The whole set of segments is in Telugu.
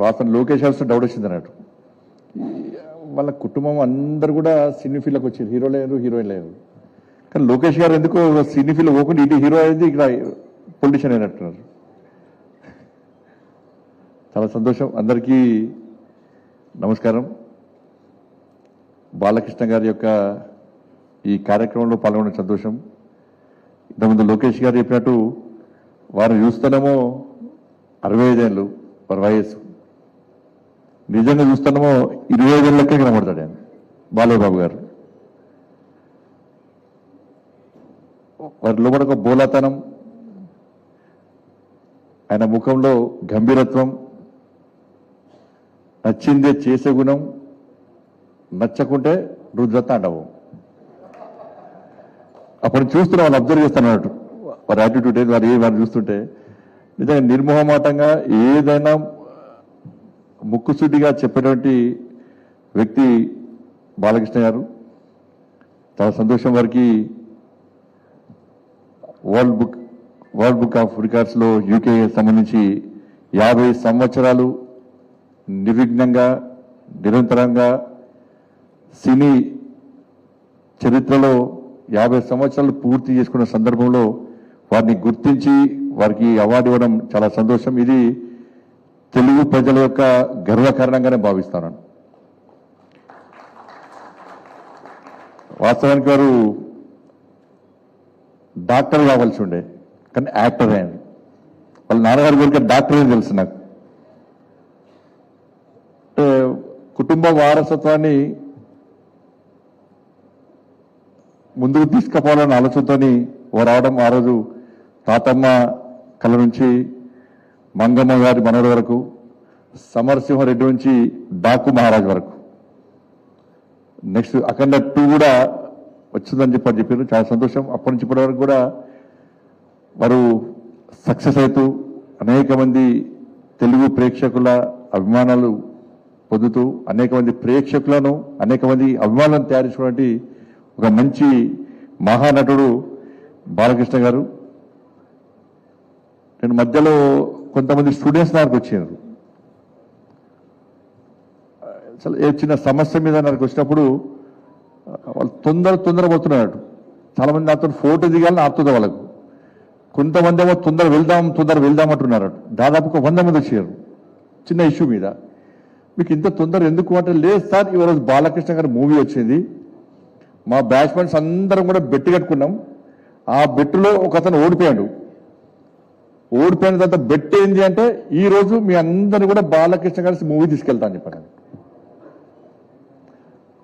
వాసన లోకేష్ గారు డౌట్ వచ్చింది అన్నట్టు. వాళ్ళ కుటుంబం అందరు కూడా సినీ ఫీల్కి వచ్చారు. హీరో లేరు హీరోయిన్ లేరు. కానీ లోకేష్ గారు ఎందుకు సినీ ఫీల్డ్ పోకుండా ఇటు హీరో అయింది ఇక్కడ పొలిటీషియన్ అయినట్టున్నారు. చాలా సంతోషం. అందరికీ నమస్కారం. బాలకృష్ణ గారి యొక్క ఈ కార్యక్రమంలో పాల్గొనడం సంతోషం. ఇంతకుముందు లోకేష్ గారు చెప్పినట్టు వారు చూస్తేనేమో అరవై ఐదేళ్ళు వారి వయస్సు. నిజంగా చూస్తున్నామో ఇరవై ఐదేళ్ళకే కనబడతాడు ఆయన. బాలయ్య గారు. వారి లోపల ఒక బోలాతనం ఆయన ముఖంలో గంభీరత్వం నచ్చిందే చేసే గుణం నచ్చకుంటే రుద్రతాండవం అప్పుడు చూస్తున్న వాళ్ళు అబ్జర్వ్ చేస్తున్నట్టు వారి యాటిట్యూడ్ ఏది వారు ఏ వారు చూస్తుంటే నిజంగా నిర్మోహమాటంగా ఏదైనా ముక్కుసూటిగా చెప్పినటువంటి వ్యక్తి బాలకృష్ణ గారు. చాలా సంతోషం వారికి world book world book of రికార్డ్స్లో UK సంబంధించి యాభై సంవత్సరాలు నిర్విఘ్నంగా నిరంతరంగా సినీ చరిత్రలో యాభై సంవత్సరాలు పూర్తి చేసుకున్న సందర్భంలో వారిని గుర్తించి వారికి అవార్డు ఇవ్వడం చాలా సంతోషం. ఇది తెలుగు ప్రజల యొక్క గర్వకారణంగానే భావిస్తాను. వాస్తవానికి వారు డాక్టర్ కావాల్సి ఉండే కానీ యాక్టర్ అయింది వాళ్ళ నాన్నగారి గురించి డాక్టర్ అని తెలుసు నాకు. అంటే కుటుంబ వారసత్వాన్ని ముందుకు తీసుకుపోవాలన్న ఆలోచనతోని ఓ రావడం ఆ రోజు తాతమ్మ కళ నుంచి మంగమ్మ గారి మనవడి వరకు సమరసింహారెడ్డి నుంచి డాకు మహారాజ్ వరకు. నెక్స్ట్ అఖండ టూ కూడా వచ్చిందని చెప్పి చెప్పారు. చాలా సంతోషం. అప్పటి నుంచి ఇప్పటి వరకు కూడా వారు సక్సెస్ అవుతూ అనేక మంది తెలుగు ప్రేక్షకుల అభిమానాలు పొందుతూ అనేక మంది ప్రేక్షకులను అనేక మంది అభిమానులను తయారు చేసుకున్నటువంటి ఒక మంచి మహానటుడు బాలకృష్ణ గారు. నేను మధ్యలో కొంతమంది స్టూడెంట్స్ దగ్గరకు వచ్చారు. అసలు ఏ చిన్న సమస్య మీద నాకు వచ్చినప్పుడు వాళ్ళు తొందర తొందర పోతున్నారు. చాలామంది నాతో ఫోటో దిగాలని ఆపుతుంది వాళ్ళకు. కొంతమంది ఏమో తొందర వెళ్దాం తొందర వెళ్దాం అంటున్నారు. దాదాపు వంద మంది వచ్చారు. చిన్న ఇష్యూ మీద. మీకు ఇంత తొందర ఎందుకు అంటే లేదు సార్ ఈరోజు బాలకృష్ణ గారి మూవీ వచ్చింది. మా బ్యాట్స్మెన్స్ అందరం కూడా బెట్టి కట్టుకున్నాం. ఆ బెట్టులో ఒక అతను ఓడిపోయాడు. ఓడిపోయిన తర్వాత బెట్ ఏంది అంటే ఈ రోజు మీ అందరిని కూడా బాలకృష్ణ గారి మూవీ తీసుకెళ్తా అని చెప్పాను.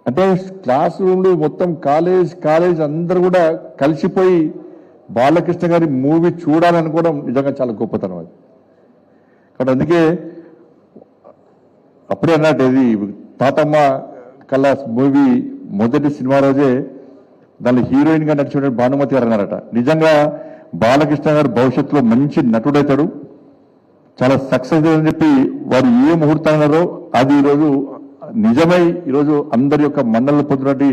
అంటే క్లాస్ రూమ్లు మొత్తం కాలేజ్ కాలేజ్ అందరు కూడా కలిసిపోయి బాలకృష్ణ గారి మూవీ చూడాలనుకోవడం నిజంగా చాలా గొప్పతనం అది. కాబట్టి అందుకే అప్పుడే అన్నట్టు ఇది తాతమ్మ కళాస్ మూవీ మొదటి సినిమా రోజే దాని హీరోయిన్గా నడిచిన భానుమతి గారు అన్నారట. నిజంగా బాలకృష్ణ గారు భవిష్యత్తులో మంచి నటుడైతాడు. చాలా సక్సెస్ అని చెప్పి వారు ఏ ముహూర్తం అన్నారో అది ఈరోజు నిజమై ఈరోజు అందరి యొక్క మన్నలు పొందినటువంటి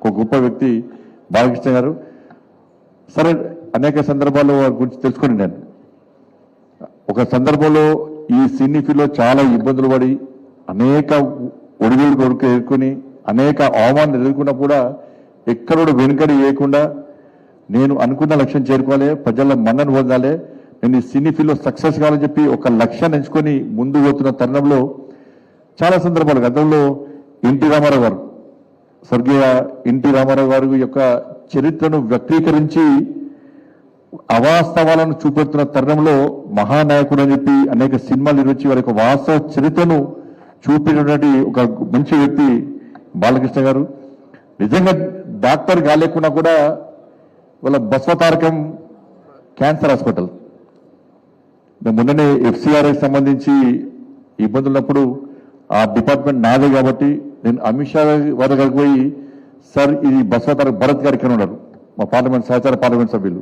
ఒక గొప్ప వ్యక్తి బాలకృష్ణ గారు. సరే అనేక సందర్భాల్లో వారి గురించి తెలుసుకుని నేను. ఒక సందర్భంలో ఈ సినీ ఫీల్డ్లో చాలా ఇబ్బందులు పడి అనేక ఒడిదుడు కొడుకు ఎదుర్కొని అనేక అవమానాలు ఎదుర్కొన్నా కూడా ఎక్కడ వెనుకడి వేయకుండా నేను అనుకున్న లక్ష్యం చేరుకోవాలి ప్రజల మన్నను పొందాలి. నేను సినీ ఫీల్డ్లో సక్సెస్ కావాలని చెప్పి ఒక లక్ష్యాన్ని ఎంచుకొని ముందు పోతున్న తరుణంలో చాలా సందర్భాలు. గతంలో ఎన్టీ రామారావు గారు స్వర్గీయ ఎన్టీ రామారావు గారి యొక్క చరిత్రను వ్యక్తీకరించి అవాస్తవాలను చూపెడుతున్న తరుణంలో మహానాయకుడు అని చెప్పి అనేక సినిమాలు నిర్మించి వారి యొక్క వాస్తవ చరిత్రను చూపినటువంటి ఒక మంచి వ్యక్తి బాలకృష్ణ గారు. నిజంగా డాక్టర్ కాలేకుండా కూడా వాళ్ళ బస్వతారకం క్యాన్సర్ హాస్పిటల్. నేను మొన్ననే ఎఫ్సిఆర్ఐకి సంబంధించి ఇబ్బందులు ఉన్నప్పుడు ఆ డిపార్ట్మెంట్ నాదే కాబట్టి నేను అమిత్ షా వారి దగ్గరికి పోయి సార్ ఇది బస్వతారక భరత్ గారు ఇక్కడ ఉన్నారు. మా పార్లమెంట్ సహచార పార్లమెంట్ సభ్యులు.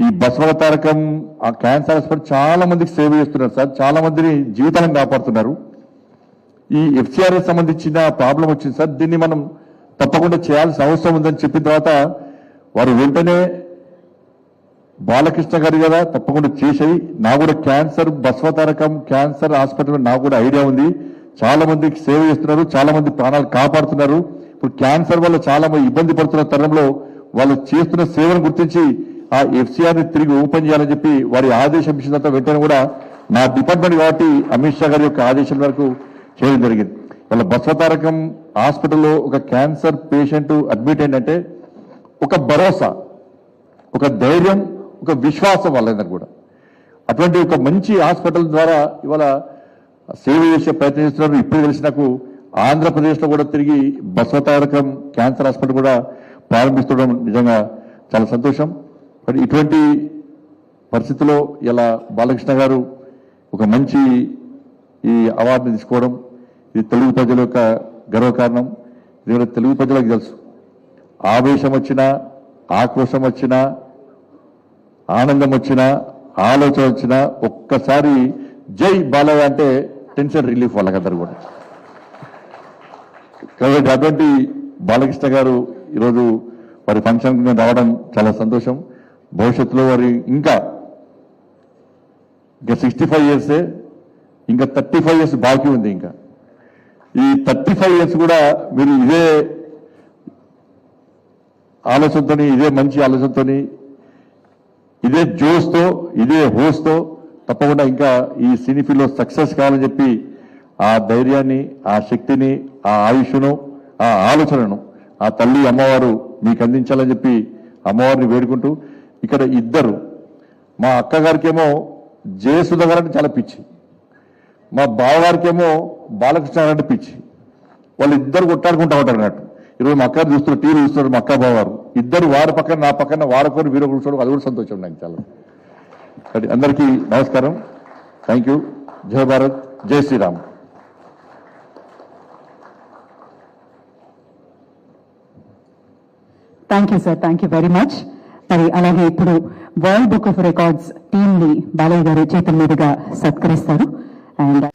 ఈ బస్వతారకం ఆ క్యాన్సర్ హాస్పిటల్ చాలా మందికి సేవ చేస్తున్నారు సార్. చాలా మందిని జీవితాలను కాపాడుతున్నారు. ఈ ఎఫ్సిఆర్ఐ సంబంధించిన ప్రాబ్లం వచ్చింది సార్. దీన్ని మనం తప్పకుండా చేయాల్సిన అవసరం ఉందని చెప్పిన తర్వాత వారు వెంటనే బాలకృష్ణ గారు కదా తప్పకుండా చేసేయి. నా కూడా క్యాన్సర్ బస్వతారకం క్యాన్సర్ హాస్పిటల్ నాకు కూడా ఐడియా ఉంది. చాలా మందికి సేవ చేస్తున్నారు చాలా మంది ప్రాణాలు కాపాడుతున్నారు. ఇప్పుడు క్యాన్సర్ వల్ల చాలా మంది ఇబ్బంది పడుతున్న తరంలో వాళ్ళు చేస్తున్న సేవను గుర్తించి ఆ ఎఫ్సిఆర్ని తిరిగి ఓపెన్ చేయాలని చెప్పి వారి ఆదేశం ఇచ్చిన తర్వాత వెంటనే కూడా నా డిపార్ట్మెంట్ కాబట్టి అమిత్ షా గారి యొక్క ఆదేశం వరకు చేయడం జరిగింది. వాళ్ళ బస్వతారకం హాస్పిటల్లో ఒక క్యాన్సర్ పేషెంట్ అడ్మిట్ అయిందంటే ఒక భరోసా ఒక ధైర్యం ఒక విశ్వాసం వాళ్ళందరూ కూడా. అటువంటి ఒక మంచి హాస్పిటల్ ద్వారా ఇవాళ సేవ చేసే ప్రయత్నం చేస్తున్నారు. ఇప్పుడు తెలిసి నాకు ఆంధ్రప్రదేశ్లో కూడా తిరిగి బసవతారకం క్యాన్సర్ హాస్పిటల్ కూడా ప్రారంభిస్తుండడం నిజంగా చాలా సంతోషం. మరి ఇటువంటి పరిస్థితుల్లో ఇలా బాలకృష్ణ గారు ఒక మంచి ఈ అవార్డుని తీసుకోవడం ఇది తెలుగు ప్రజల యొక్క గర్వకారణం. ఇది తెలుగు ప్రజలకు తెలుసు. ఆవేశం వచ్చినా ఆక్రోశం వచ్చినా ఆనందం వచ్చినా ఆలోచన వచ్చినా ఒక్కసారి జై బాలయ్య అంటే టెన్షన్ రిలీఫ్ వాళ్ళకందరూ కూడా. కాబట్టి అటువంటి బాలకృష్ణ గారు ఈరోజు వారి ఫంక్షన్ రావడం చాలా సంతోషం. భవిష్యత్తులో వారి ఇంకా ఇంకా సిక్స్టీ ఫైవ్ ఇయర్సే ఇంకా థర్టీ ఫైవ్ ఇయర్స్ బాకీ ఉంది ఇంకా. ఈ థర్టీ ఫైవ్ ఇయర్స్ కూడా మీరు ఇదే ఆలోచనతోని ఇదే మంచి ఆలోచనతోని ఇదే జోస్తో ఇదే హోస్తో తప్పకుండా ఇంకా ఈ సినీ ఫీల్డ్లో సక్సెస్ కావాలని చెప్పి ఆ ధైర్యాన్ని ఆ శక్తిని ఆ ఆయుష్ను ఆ ఆలోచనను ఆ తల్లి అమ్మవారు మీకు అందించాలని చెప్పి అమ్మవారిని వేడుకుంటూ ఇక్కడ ఇద్దరు. మా అక్కగారికేమో జయసుధ గారు అంటే చాలా పిచ్చి. మా బావగారికేమో బాలకృష్ణ అంటే పిచ్చి. వాళ్ళు ఇద్దరు కొట్టాడుకుంటా ఉంటారు అన్నట్టు ఈరోజు మా అక్క చూస్తున్నారు టీవీ చూస్తున్నారు మా అక్క బావారు ఇద్దరు వారి పక్కన నా పక్కన వారొకరు వీరు కూర్చోడు అది కూడా సంతోషం నాకు చాలా. అందరికీ నమస్కారం. థ్యాంక్ యూ జై భారత్ జై Shriram. Thank you sir thank you very much మరి అలాగే ఇప్పుడు వరల్డ్ బుక్ ఆఫ్ రికార్డ్స్ టీమ్ని బాలయ్య గారు చేతుల మీదుగా సత్కరిస్తారు. అండ్